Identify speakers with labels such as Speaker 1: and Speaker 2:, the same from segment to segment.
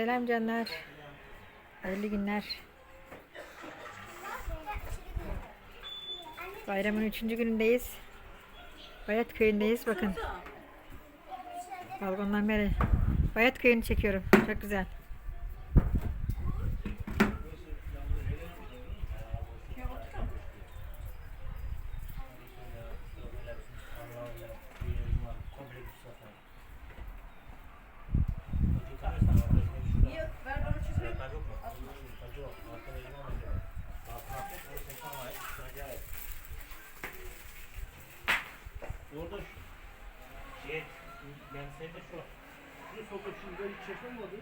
Speaker 1: Selam canlar. Hayırlı günler. Bayramın üçüncü günündeyiz. Bayat köyündeyiz. Bakın. Balkondan beri. Bayat köyünü çekiyorum. Çok güzel.
Speaker 2: Şey, ben seni de şu, şu sokak şurada hiç çekilmedi.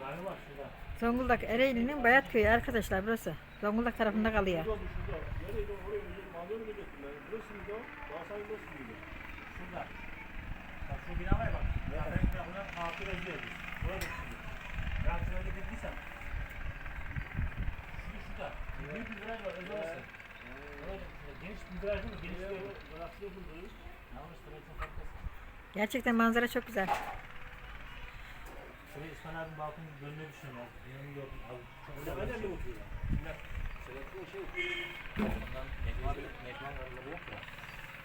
Speaker 2: Galiba var şurada.
Speaker 1: Zonguldak Ereğli'nin Bayat köyü arkadaşlar burası. Zonguldak tarafında kalıyor.
Speaker 2: Şurada bu şurada. Nereydi oraya gidelim, mahalle mi gidecektim ben? Burası mıydı o? Daha sanki burası mıydı? Şurada. Bak şu bina var ya bak. Ya ben de buna hatır ediyoruz. Burada şimdi. Ben hatır edildiysem. Şu şurada. Büyük bir viraj var, özel. Orada geniş bir viraj değil mi? Geniş bir viraj. Burası yapıldı.
Speaker 1: Gerçekten manzara çok güzel.
Speaker 2: Şuraya İsmail abinin balkonun önüne düşün ya. Yanını gördüm. Abi, çok güzel. Kimler? Selahattin o şey. Ondan Necman, Necman araları yok ya.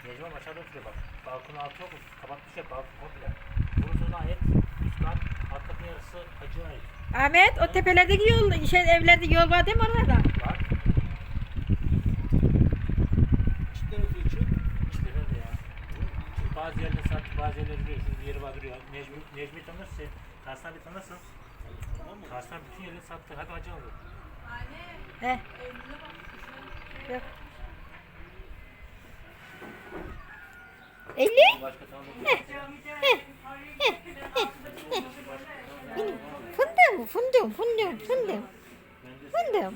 Speaker 2: Necman aşağıda oturuyor bak. Balkonun altı yok? Kapatmış ya balkon komple. Burası ona ait. Üst kat, alt katın yarısı hacıya ait.
Speaker 1: Ahmet o tepelerdeki yol, şey evlerdeki yol var değil mi oralarda?
Speaker 2: Var. Çiftler ötüyor için. Çiftler öyle ya. Şimdi bazı yerler sattı, bazı yerler duruyor. Şurada bir yeri var duruyor. Necmi, Necmi tanırsın. Karslan bir tanırsın. Karslan bütün yerleri sattı. Hadi hacı aldı.
Speaker 1: He. Yok. 50?
Speaker 2: Başka tanıdık.
Speaker 1: Fındım, fındım, fındım, fındım. Fındım.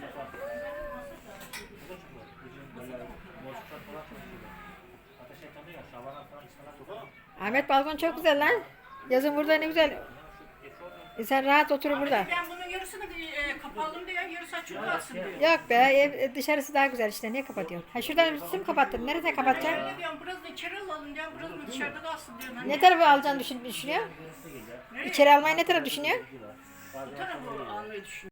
Speaker 1: Ahmet balkon çok güzel lan. Yazın burada ne güzel. E sen rahat otur burada.
Speaker 3: Ben bunun yarısını e, kapalım diye yarısı açık kalsın diyor.
Speaker 1: Yok be ev, dışarısı daha güzel işte niye kapatıyorsun? Ha şuradan sim kapattın. Nerede kapatacaksın?
Speaker 3: Ne diyorum biraz da içeri alalım diyorum biraz da dışarıda kalsın diyorum. Hani
Speaker 1: Ne tarafı alacaksın düşün, düşünüyor? İçeri almayı ne taraf düşünüyor?
Speaker 3: bu tarafı almayı düşünüyorum.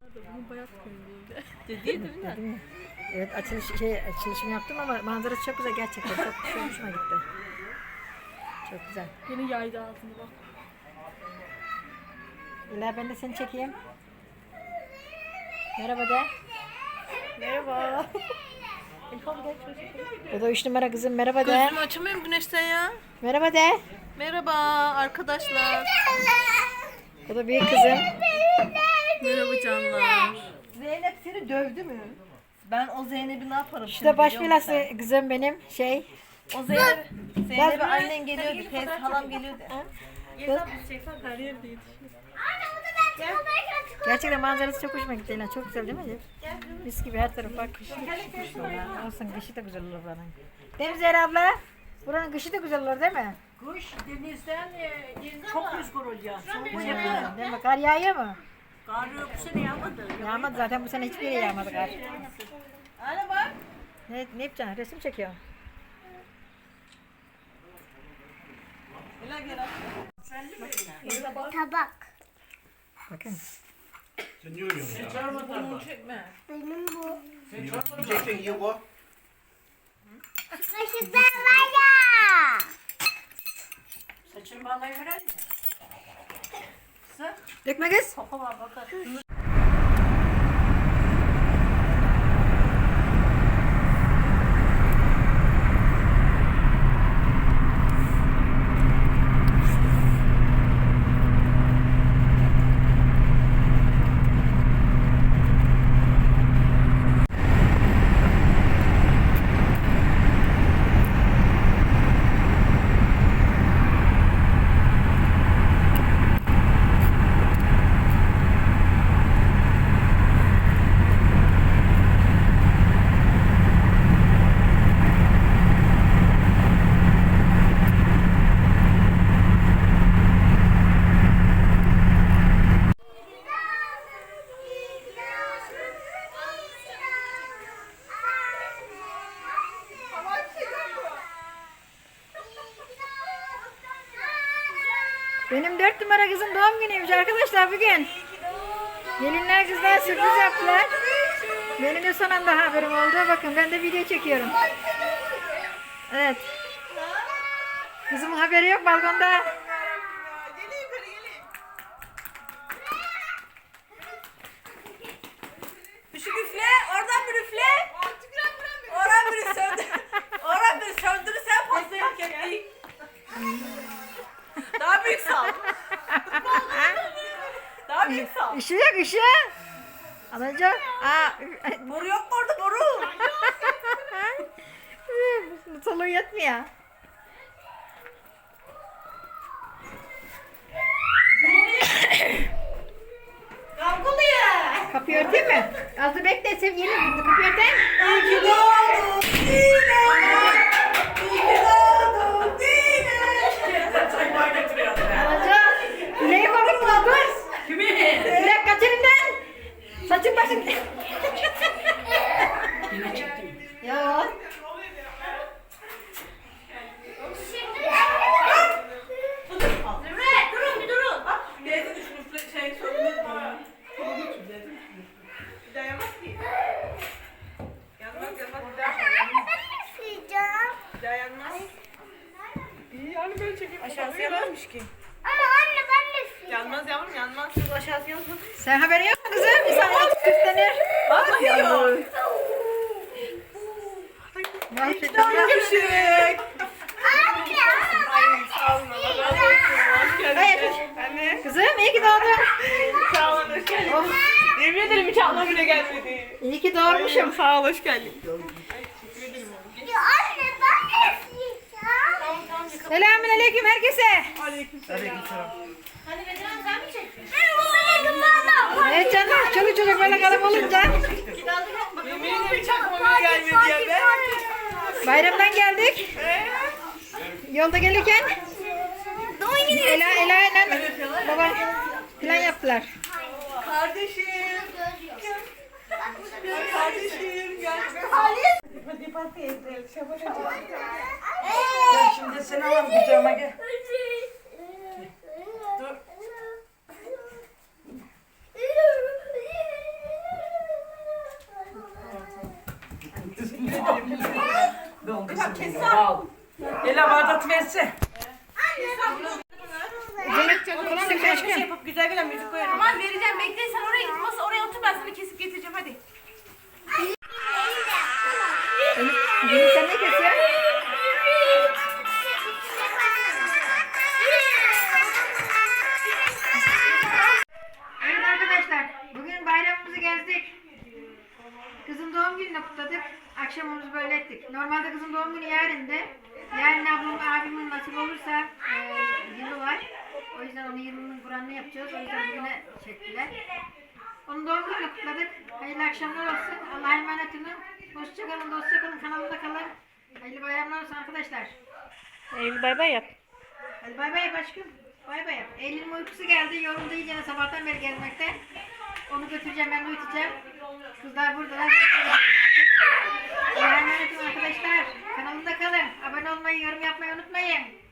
Speaker 1: Evet açılış şey açılışımı yaptım ama manzarası çok güzel gerçekten. Çok çok hoşuma gitti. Çok güzel.
Speaker 4: Yeni yaydı altını bak.
Speaker 1: İlla ben de seni çekeyim. Merhaba de.
Speaker 4: Merhaba.
Speaker 1: Bu da üç numara kızım merhaba de.
Speaker 4: Gözümü açamıyorum güneşten ya.
Speaker 1: Merhaba de.
Speaker 4: Merhaba arkadaşlar.
Speaker 1: Bu da büyük kızım.
Speaker 4: Merhaba canlar.
Speaker 5: Zeynep seni dövdü mü? Ben o Zeynep'i ne yaparım şimdi
Speaker 1: da baş
Speaker 5: biliyor musun
Speaker 1: belası kızım benim şey.
Speaker 5: O Zeynep, Zeynep'e annen geliyordu, teyze halam geliyordu.
Speaker 1: Gerçekten manzarası çok hoşuma gitti. Leyla. Çok güzel değil mi? Mis gibi her taraf bak. Kışı Olsun kışı da güzel olur buranın. Değil mi Zehra abla? Buranın kışı da güzel olur değil mi?
Speaker 3: Kuş denizden e, çok rüzgar olacak. Soğuk olacak.
Speaker 1: Değil mi? Kar yağıyor mu?
Speaker 3: Kar yok bu sene yağmadı.
Speaker 1: Yağmadı zaten bu sene hiçbir yere yağmadı kar.
Speaker 5: Ana bak.
Speaker 1: Ne, ne yapacaksın? Resim çekiyor.
Speaker 6: Tabak.
Speaker 1: Bakın.
Speaker 2: Sen niye ölüyorsun ya?
Speaker 6: Benim bu.
Speaker 2: Yiyeceksin ye o.
Speaker 6: Kaşıklar var ya.
Speaker 3: Saçını bağlayı veren ya.
Speaker 1: Dökme kız.
Speaker 3: Kafa var bakar.
Speaker 1: Benim dört numara kızım doğum günüymüş arkadaşlar bugün. Gelinler kızlar sürpriz yaptılar. Benim de son anda haberim oldu. Bakın ben de video çekiyorum. Evet. Kızımın haberi yok balkonda. Işığı yok ışığı. Anacığım. Aa,
Speaker 5: Boru yok mu orada boru?
Speaker 1: yetmiyor.
Speaker 5: Kavgalıyor.
Speaker 1: Kapıyı örteyim mi? Az da bekle sevgilim. Kapıyı örteyim.
Speaker 5: İyi ki doğdun Dine. İyi ki doğdun Dine. Çay getiriyor.
Speaker 1: Anacığım. Dileği korkutma dur.
Speaker 5: Kimi?
Speaker 1: Dilek kaç elimden. Saçın başın. Ya.
Speaker 5: Zümrüt durun bir durun. Bak. Teyze düşün üfle şey söndürmez mi? Bir daha yapmaz ki. Yanmaz yanmaz. Bir daha
Speaker 6: Üfleyeceğim.
Speaker 5: Bir daha yanmaz. İyi yani böyle çekeyim. Aşağısı yanarmış ki.
Speaker 6: Ama anne ben de üfleyeceğim.
Speaker 5: Yanmaz yavrum yanmaz. Şurada aşağısı yanmaz.
Speaker 1: Sen haberin yok mu kızım? İnsan altı süslenir.
Speaker 5: Vallahi yok.
Speaker 1: Mahvettim. Hayır.
Speaker 5: Anne.
Speaker 1: Kızım iyi ki doğdun.
Speaker 5: Sağ olun hoş geldin.
Speaker 1: Oh,
Speaker 5: Yemin ederim hiç aklıma bile gelmedi.
Speaker 1: iyi ki doğurmuşum.
Speaker 5: Sağ ol hoş geldin.
Speaker 6: Ya anne ben de üfleyeceğim.
Speaker 1: Evet canım çoluk çocuk böyle kalıp olunca
Speaker 5: hiç aklıma bile gelmedi ya be.
Speaker 1: bayramdan geldik. Yolda gelirken Ela, Ela ile baba plan yaptılar.
Speaker 5: Kardeşim. Kardeşim gel.
Speaker 1: Şimdi seni alalım kucağıma gel.
Speaker 3: Ela bardak verse.
Speaker 1: Yemek falan da aşkım.
Speaker 5: yapıp güzel bir müzik koyarım. Tamam vereceğim bekle sen oraya git masa oraya otur ben sana kesip getireceğim hadi.
Speaker 1: Nasip olursa e, yılı var. O yüzden onun yılının Kur'an'ını yapacağız. O yüzden bugüne çektiler. Onun doğum gününü kutladık. Hayırlı akşamlar olsun. Allah'a emanet olun. Hoşçakalın, dostça kalın. Kanalımda kalın. Hayırlı bayramlar olsun arkadaşlar.
Speaker 4: Eylül bay bay yap.
Speaker 1: Hadi bay bay yap aşkım. Bay bay yap. Eylül'ün uykusu geldi. Yoruldu iyice sabahtan beri gezmekte. Onu götüreceğim ben uyutacağım. Kızlar buradalar. Olun arkadaşlar. Kanalımda kalın. Abone olmayı, yorum yapmayı unutmayın.